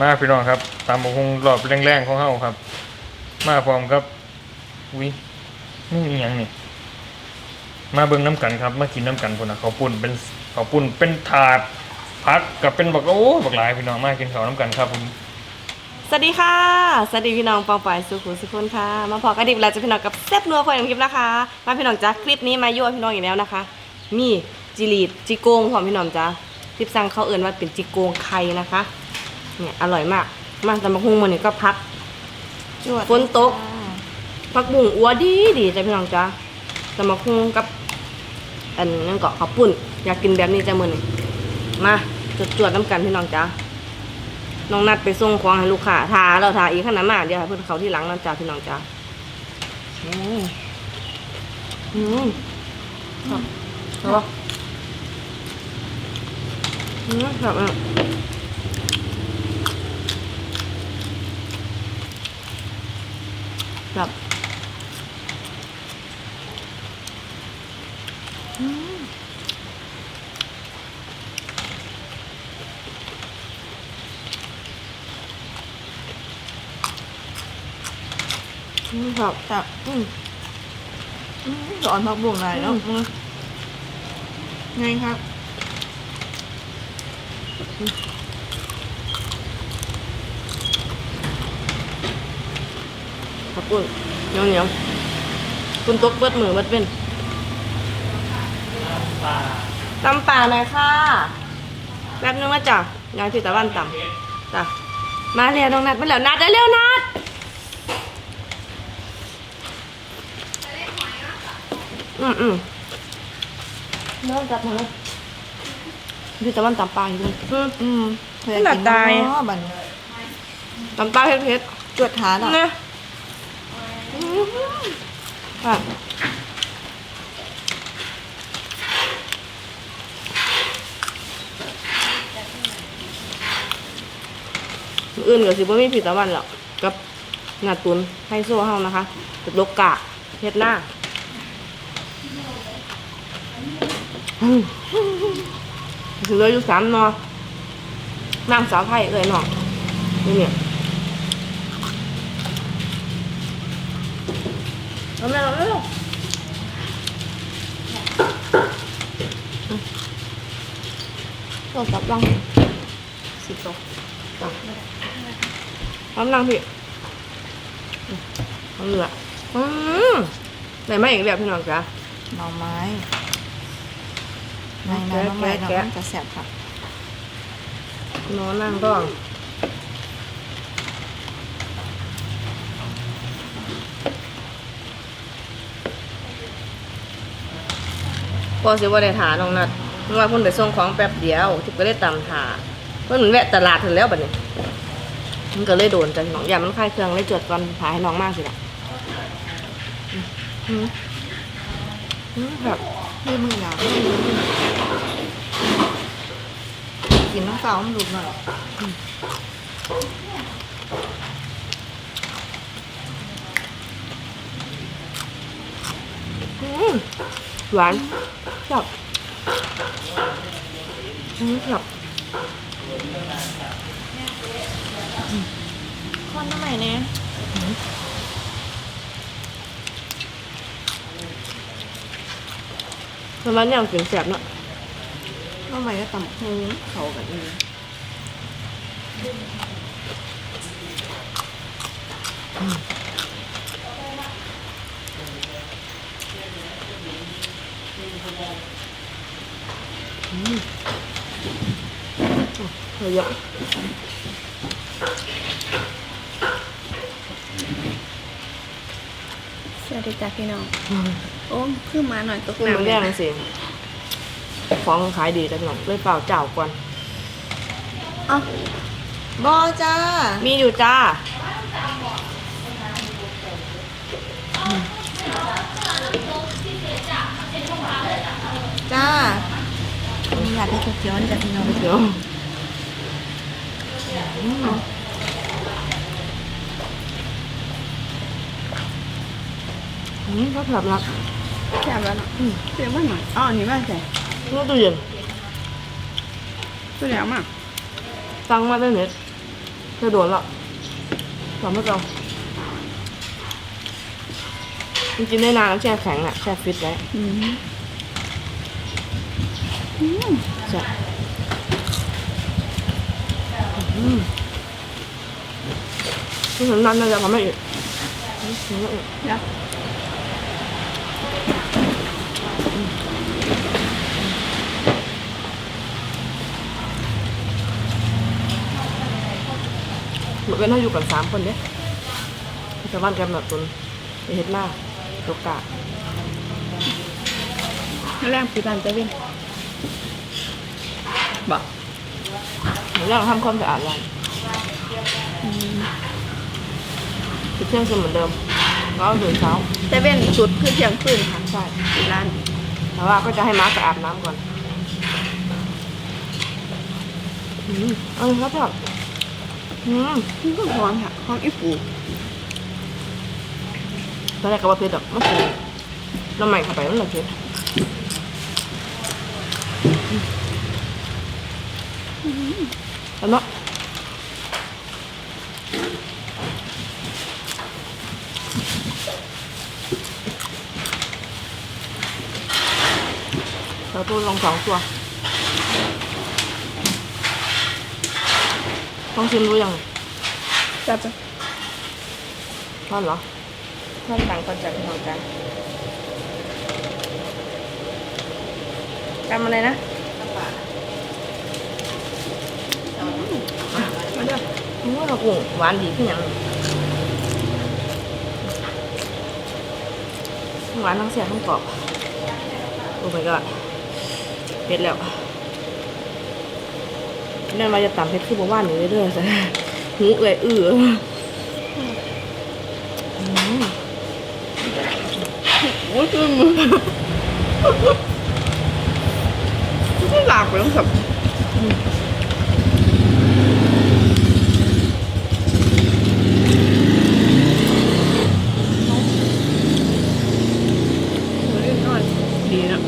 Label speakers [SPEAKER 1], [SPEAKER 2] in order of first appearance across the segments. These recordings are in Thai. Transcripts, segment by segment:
[SPEAKER 1] มาพี่น้องครับ ตามบงรอบแรงๆของเฮาครับ มาพร้อมครับอุ้ยนี่อีหยังนี่มาเบิ่งน้ำกันครับ มากินน้ำกันพ่นนะเขาวปุ่นเป็นเขาวปุ่นเป็นถาดพักกับเป็นบักโอ้บักหลายพี่น้องมากินข้าวน้ำกันครับผม
[SPEAKER 2] สวัสดีค่ะ สวัสดีพี่น้องปองปายสุขุมสุขคนค่ะ มาพอกันดิบเราจะพี่น้องกับแซ่บนัวคนของคลิปนะคะ มาพี่น้องจ้าคลิปนี้มายั่วพี่น้องอีกแล้วนะคะ มีจิรีดจิโกงของพี่น้องจ้าคลิปสั่งเขาเอื่นว่าเป็นจิโกงไข่นะคะ เนี่ยอร่อยมาก มาแต่มาหุงมันนี่ก็พัก
[SPEAKER 3] จวด
[SPEAKER 2] ฝนตกผักบุ้งอัวดีดีจ้ะพี่น้องจ้าแต่มาหุงกับอันนั่นก็ข้าวปุ้น อยากกินแบบนี้จ้ะมื้อนี้มาจวดๆน้ำกันพี่น้องจ้าน้องนัดไปส่งของให้ลูกค้าทาเราทาอีกขนาดมาเดี๋ยวให้เพื่อนเขาที่หลังนั่นจ้าพี่น้องจ้าอืมอืมครับครับอืมครับ อะครับอืมอืมครับ
[SPEAKER 3] จับ
[SPEAKER 2] อืม
[SPEAKER 3] อืมสอนพักบุ่งอะไรเนาะ
[SPEAKER 2] อืม
[SPEAKER 3] ไงครับ
[SPEAKER 2] ขอบคุณเหนียวเหนียวคุณตกเบิดมือเบิดเป็นตำป่าหน่อยค่ะ แป๊บนึงนะจ๊ะยายพี่ตะวันตำจ้ะมาเร็วน้องนัดมาแล้วนัดได้เร็วนัดอืมอืมเริ่มจับมาเลยพี่ตะวันตำปลาอยู่ด้วยอืม
[SPEAKER 3] อืมเพื่อ
[SPEAKER 2] ขนาด
[SPEAKER 3] กิน
[SPEAKER 2] ตาย
[SPEAKER 3] เนาะบัดน
[SPEAKER 2] ตำปลาเผ็ด
[SPEAKER 3] จวดทาน
[SPEAKER 2] ๆ
[SPEAKER 3] อะ
[SPEAKER 2] นะอืมอะมื้ออื่นก็สิบ่มีผิดตะวันหรอกกับหน้าตุนไฮโซเฮานะคะกับลกกะเฮ็ดหน้าอืมสิเลือยู่สามนอนางสาวไผ่เอ้ยน้องนี่เนี่ย เอาแม่เอาเร็วโทรศัพท์ลังสิบโตจ้ะพร้อมนั่งพี่อืมพร้อมเหลืออืมไหนมาอีกแบบพี่น้องจ๊ะ
[SPEAKER 3] หน่อไม้ใน
[SPEAKER 2] แกะ
[SPEAKER 3] น้ำหน่อไม้
[SPEAKER 2] แกะ
[SPEAKER 3] เนาะ
[SPEAKER 2] แกะ
[SPEAKER 3] มันจะแสบค่ะ
[SPEAKER 2] นอนนั่งต้อง พอสิว่าได้ถาน้องนัดเพราะว่าเพิ่นไปส่งของแป๊บเดียวทิพก็ได้ตามถาเพิ่นแวะตลาดถึงแล้วบัดนี้มันก็เลยโดนใจน้องอย่ามันคลายเครื่องเลยจดก่อนถ่ายให้น้องมากสิละอืมอืมอืมครับ
[SPEAKER 3] ด้วยมือหนาวกินน้ำเปล่ามันหลุดหน่อย
[SPEAKER 2] อืม หวานชอบอืมชอบ
[SPEAKER 3] ค้อนทำไมเนี่ย
[SPEAKER 2] มันมันยังกินแสบเนาะ
[SPEAKER 3] ทำไมก็ตำหูเขากันเอง
[SPEAKER 2] เยอะ
[SPEAKER 4] สวัสดีจ้าพี่น้อง โอ้ขึ้นมาหน่อยตก
[SPEAKER 2] คือ
[SPEAKER 4] น้ำ
[SPEAKER 2] มัน
[SPEAKER 4] เล
[SPEAKER 2] แย่
[SPEAKER 4] ย
[SPEAKER 2] งสิของขายดีจังหน่อยเลยเปล่าเจ้าก่อน
[SPEAKER 4] เอ้า
[SPEAKER 3] บอจ้า
[SPEAKER 2] มีอยู่จ้า
[SPEAKER 3] จ้ามีอยากให้เคี้ยวนี่จะพี่น้อง
[SPEAKER 2] เดี๋ยวอืมก็แบบรัก
[SPEAKER 4] แซ่บแล้วเนาะเสียงมันหน่อยอ๋ออันนี้มาใส่
[SPEAKER 2] นี่ตู้เย็น
[SPEAKER 4] ตัวเดียวมาก
[SPEAKER 2] ตั้งมาได้เน็ตจะโดนละสามเมื่อเราจริงๆได้นานแล้วแช่แข็งอะแช่ฟิตไว้
[SPEAKER 4] อืม
[SPEAKER 2] ใช่อืมนั่นน่าจะทำให้อีกอืมทำให้อีก
[SPEAKER 4] เดี๋ยว
[SPEAKER 2] เหมือนกันถ้าอยู่กันสามคนเนี่ยชาวบ้านกันแบบตุนเฮ็ดหน้าตกกา
[SPEAKER 4] แรกปีบันเตเว่น บอก
[SPEAKER 2] เหมือนเราทำความสะอาดร้านปิดเที่ยงคืนเหมือนเดิมก็ตื่นเช้า
[SPEAKER 4] เตเว่นสุดคือเที่ยงคืนค่ะ
[SPEAKER 2] ใช่
[SPEAKER 4] ปิดร้าน
[SPEAKER 2] แต่ว่าก็จะให้มาร์คไปอาบน้ำก่อนอืมเออครับแบบอืม
[SPEAKER 4] นี่ก็หอมค่ะหอมอีปู
[SPEAKER 2] ตอนแรกก็ว่าเผ็ดแบบมันคือน้ำใหม่เข้าไปมันเลยเผ็ด แล้วเนาะเราตัวลองสองตัว ต้องชิมรู้ยัง
[SPEAKER 4] จับจ้ะ
[SPEAKER 2] ทอดเหรอ
[SPEAKER 4] ทอดต่างกันจากหอมกันจำอะไรนะมาเด้อ
[SPEAKER 2] อืมเรากุ้งหวานดีขึ้นอยังทั้งหวานทั้งเสียทั้งกรอบ โอ้ my god เผ็ดแล้วนั่นมาจะตำเผ็ดคือบ่ว่านอยู่เรื่อยๆแต่หูเอื่อยเอื้ออืม
[SPEAKER 4] โอ้ยคือมือที่หลากไปต้องแบบโอ้ยนอนดีนะ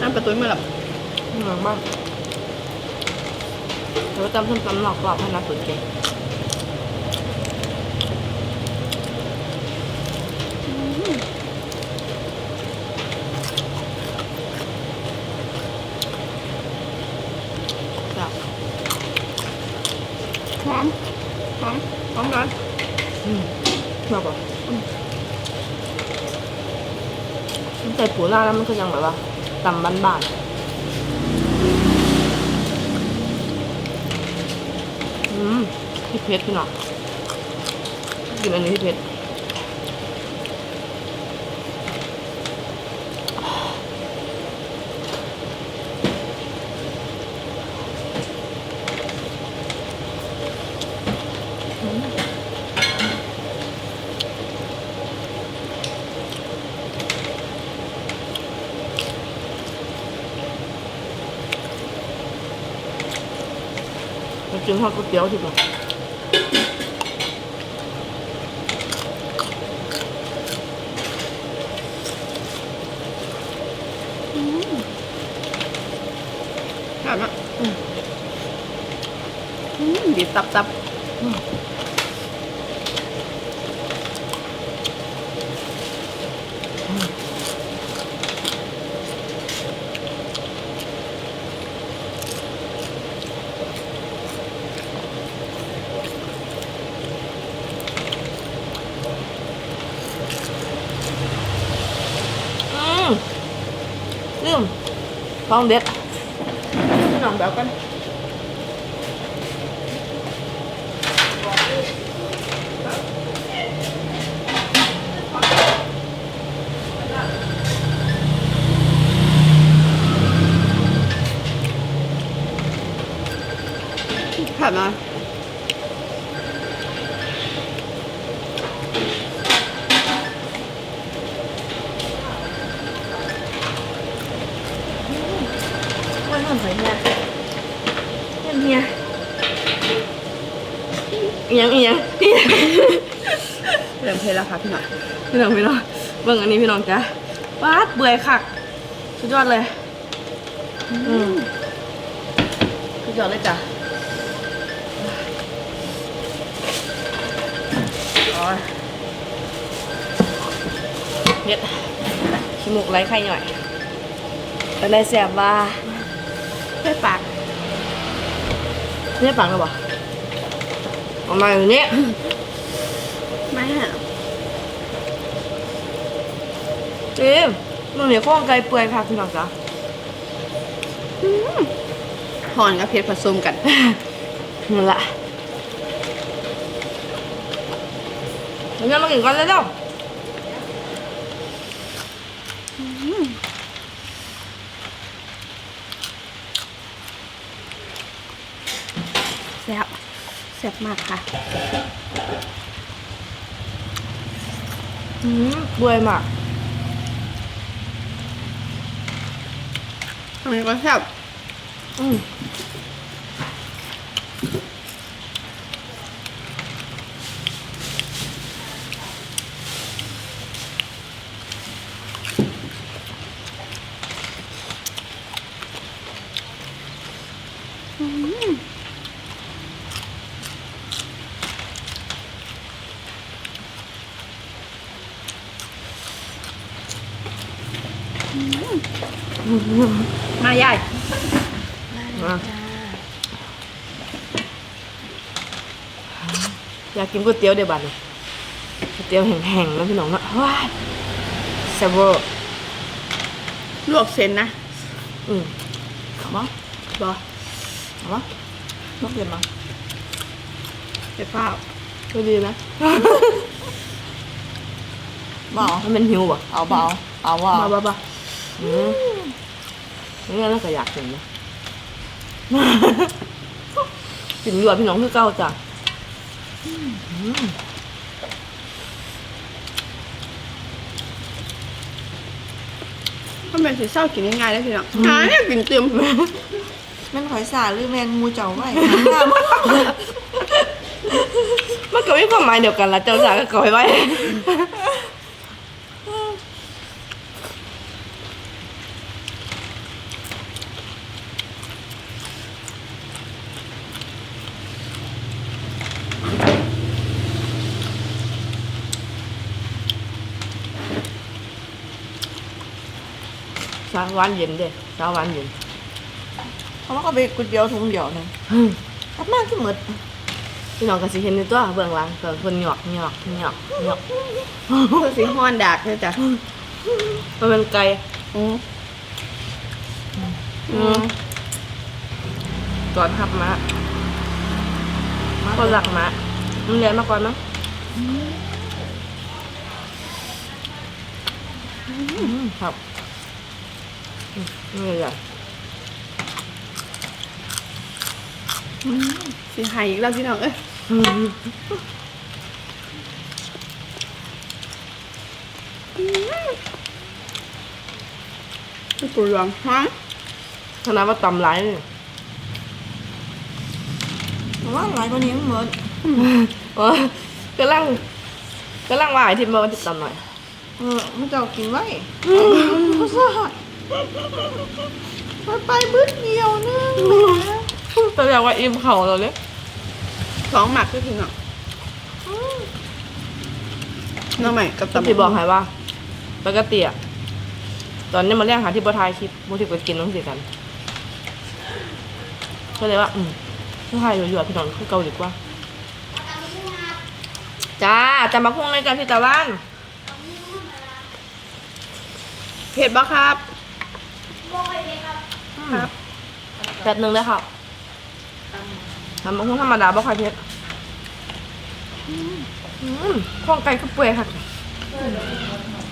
[SPEAKER 4] น้ำประตูไม่หลับ
[SPEAKER 2] อร่อยมาก แต่ว่าตำส้มตำหลอกกรอบให้นักสุดเก่งจ้ะ
[SPEAKER 4] หอมหอมหอมร้อน
[SPEAKER 2] อืมชอบอะอืมมันใส่ปูหน้าแล้วมันก็ยังแบบว่าตำบ้านๆ อืมที่เพชรพี่น้องกินอันนี้ที่เพชร กินข้าวก๋วยเตี๋ยวดีกว่า
[SPEAKER 4] แบบนั้นอืมอืมดีตับตับ
[SPEAKER 2] อืมลืม ฟองเด็ดพี่น้องแบบกัน
[SPEAKER 4] ผัดมา
[SPEAKER 2] ไม่ทำใส่เฮียเฮียเฮียอีห ยังอีหยังอีหยัง
[SPEAKER 4] เริ่มเพลแล้วค่ะพี่หน่อย
[SPEAKER 2] พี่น้องพี่น้องเบิ่งอันนี้พี่น้องจ้ะปาดเบื่อยคักสุดยอดเลยอืมยอดเลยจ้ะอ๋อเฮ็ดขี้มูกไหลไข่หน่อยเป็นได้แสบว่า
[SPEAKER 4] เพื่อปาก
[SPEAKER 2] เนี่ยปังหรือเป ล่าออกมาอย่างนี้
[SPEAKER 4] ไม่ฮะ
[SPEAKER 2] เอ๊ะมันเหนียวข้องไกลเปื่อยค่ะพี่น้องจ๊ะ
[SPEAKER 4] หอนกับเผ็ดผสมกัน
[SPEAKER 2] นั่นแหละเดี๋ยวมากินกันเลยเด้อ
[SPEAKER 4] แซ่บ แซ่บมากค่ะ
[SPEAKER 2] อืมเปื่อยมาก
[SPEAKER 4] ทำไมก็แซ่บ
[SPEAKER 2] อืม
[SPEAKER 4] มาใหญ่
[SPEAKER 2] มาอยากกินก๋วยเตี๋ยวเดี๋ยวบัดนี้ก๋วยเตี๋ยวแห้งๆแล้วพี่น้องนะว้ายแซ่บเวอร์
[SPEAKER 4] ลวกเส้นนะ
[SPEAKER 2] อืม
[SPEAKER 3] เอาบ่
[SPEAKER 4] บอ
[SPEAKER 3] เอาบ่ลกเรียนบ่
[SPEAKER 4] เดี๋ยวเปล่า
[SPEAKER 2] ก็ดีนะ
[SPEAKER 3] บ่เอา
[SPEAKER 2] มันเป็นหิวป่ะ
[SPEAKER 3] เอาบ่เอาเอาบ่
[SPEAKER 2] บ้าบ้าบ้าอืม นี่น่าจะอยากกินนะกินหยวดพี่น้องคือเก้าจ้ะ
[SPEAKER 4] ก็เป็นสีเศร้ากินง่ายๆได้พี่น้องหาเนี่ยกินเต็ม
[SPEAKER 3] แม่นหอยสาหรือแมงมูเจ้าไว้
[SPEAKER 2] มันก็มีความหมายเดียวกันละเจ้าจ๋าก็ก่อยไว้ สาหวานเย็นเด้สาหวานเย็น
[SPEAKER 3] เขาก็ไปก๋วยเตี๋ยวถุงเดียวหนึงกลับมาคือหมด
[SPEAKER 2] พี่น้องก็สิเห็นในตัวเบื้องหลังเกิดคนหยอกหยอกหยอกหยอก
[SPEAKER 4] คือสีฮ้อนดากเลยจ้ะ
[SPEAKER 2] มันเป็นไก่
[SPEAKER 4] อืม
[SPEAKER 2] อืมก่อนทับม้าม้าก็หลักม้ามันเรียนมาก่อนมั้งอืมครับ นี่เลยอะ
[SPEAKER 4] สีหายอีกแล้วพี่น้องเอ้ย
[SPEAKER 2] อืม
[SPEAKER 4] คือปูหลวงฮะ
[SPEAKER 2] ขนาดว่าตำร้ายเลย
[SPEAKER 3] ว่าหลายกว่านี้มันหมด
[SPEAKER 2] โอ้ยกำลังกำลังว่าไอที่มาวันติดตำหน่อย
[SPEAKER 3] เออมันจ้ากินไว้ ภาษาทไปไปบึ้ดเดียวนึง
[SPEAKER 2] แต่อยากว่าอิ่มเข่าเราเลย
[SPEAKER 4] สองหมักคือพี่น้องน้องใหม่กับ
[SPEAKER 2] ตำ
[SPEAKER 4] ตำ
[SPEAKER 2] ที่บอกให้ว่าปกติอะตอนนี้มาเรียกหาที่บทายคลิปบที่ไปกินต้องสิกัน ก็เลยว่าอืมผู้ชายหยวนๆพี่น้องคือเกาหลีกว่า จ้าจะมาพุ่งเลยกันพี่ตะวัน
[SPEAKER 4] เผ็ดบ่ครับ ครับ
[SPEAKER 2] แบบหนึ่งเลยค่ะทำมาพุ่งธรรมดาบ่ค่อยเผ็ดอืมข้องไก่ก็เปื่อยค่ะ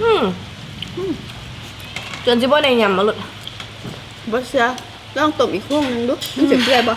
[SPEAKER 2] อืมจนจิบ่ในยำมาหลุด
[SPEAKER 4] บ่เสียลองต้มอีกโค้งหนึงดูมันจะเปรี้ยวบ่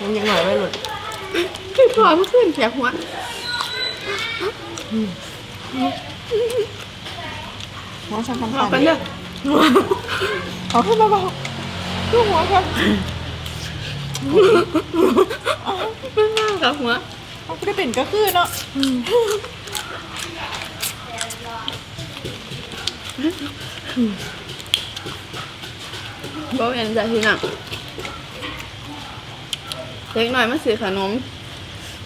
[SPEAKER 2] มันยังหน่อยไม่หลุด
[SPEAKER 4] พี่พอเมื่อคืนแผลหัว
[SPEAKER 3] น้องฉันทำ
[SPEAKER 4] เอากันเด้อ
[SPEAKER 3] เอาขึ้นมาเบาๆดูหัวกัน
[SPEAKER 4] ไม่มากกับหัว
[SPEAKER 3] เอาก็ได้เป็นก็คือเนาะ
[SPEAKER 4] บ่เป็นใจที่หนักเล็กหน่อยมาซื้อขนม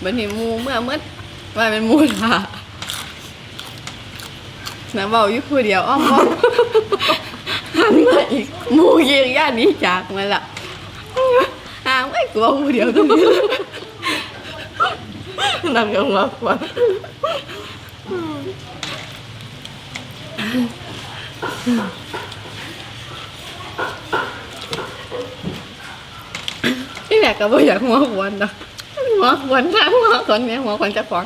[SPEAKER 4] บัดนี้หมูเมื่อเมืดว่าเป็นมูทา นะเบาอยู่ผู้เดียวอ้อมบ่หันมาอีกหมูเยียงย่านนี้จากมาละอ้าวไม่กลัวผู้เดียวตรงนี้
[SPEAKER 2] นั่งกับหัวควัน
[SPEAKER 4] ที่แรกก็บ่อยากหัวควนดอกหัวควนข้างหัวควนเนี่ยหัวควนจะฟอง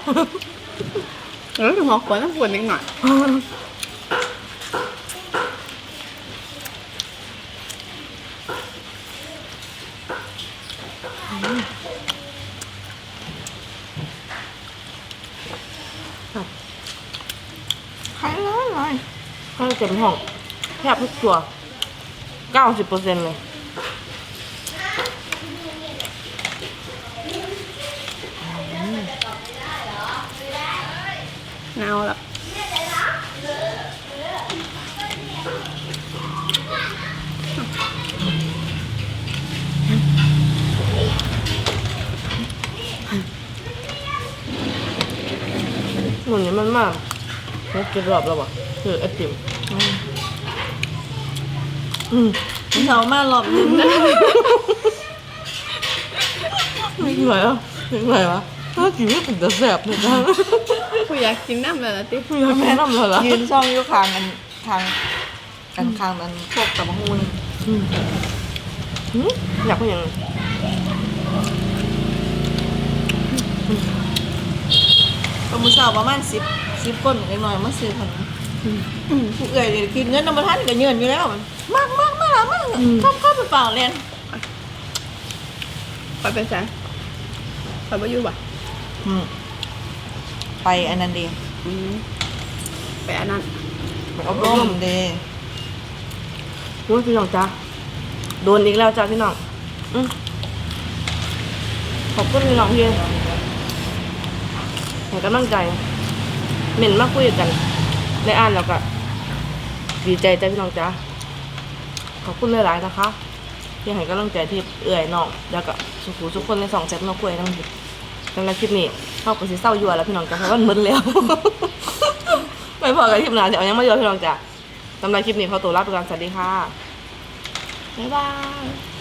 [SPEAKER 4] เออหัวควนต้องควนนิดหน่อย
[SPEAKER 3] ใครร้อยเลย
[SPEAKER 2] ข้างเต็มห้องแทบทุกตัวเก้าสิบเปอร์เซ็นต์เลย
[SPEAKER 4] เงาละ
[SPEAKER 2] หนุนนี้มันมากมกกินรอบแล้ววะคือไอติมอืม
[SPEAKER 3] เสามารอบหนึง
[SPEAKER 2] ไม่ไหวอะไม่ไหววะถ้ากินไม่ถึงจะแสบเลยนะ
[SPEAKER 4] ผู้อยากกินน้ำเลยนะติ
[SPEAKER 2] ไม่อยากแม่น้ำเลยละ
[SPEAKER 3] ยืนซ่องอยู่ข้างกันทางกันข้างนั้นพวกตะบะฮูน
[SPEAKER 2] อืมอืมอยากเป็นย่าง
[SPEAKER 3] ประมูลสาวประมาณสิบสิบคนเล็กน้อยมาซื้อขนมผู้เอื่อยกินเงินน้ำมันทันกับเงินอยู่แล้วมันมากมากมากมากข้าเข้าไปเปล่าเรียน
[SPEAKER 4] ไปเป็นแสนไปบ่อยู่บ่ะ
[SPEAKER 3] ไปอันนั้นดี
[SPEAKER 4] อืมไปอันนั้น
[SPEAKER 3] ไปอบรมดี
[SPEAKER 2] โอ้ยพี่น้องจ้าโดนอีกแล้วจ้าพี่น้องอืมขอบคุณพี่น้องที่ให้กำลังใจเหม็นมาคุยกันได้อ่านแล้วก็ดีใจจ้าพี่น้องจ้าขอบคุณหลายๆนะคะที่ให้กำลังใจที่เอื่อยน้องแล้วก็สุขุทุกคนในสองเซตมาคุยนั่งดิ สำหรับคลิปนี้เข้ากับสิเศร้ายัวแล้วพี่น้องจ้ะเพราะว่ามันมึนแล้วไม่พอกับคลิปหน้าจะเอายังไม่ยัวพี่น้องจ้ะสำหรับคลิปนี้ขอตัวลาไปก่อนสวัสดีค่ะบ๊ายบาย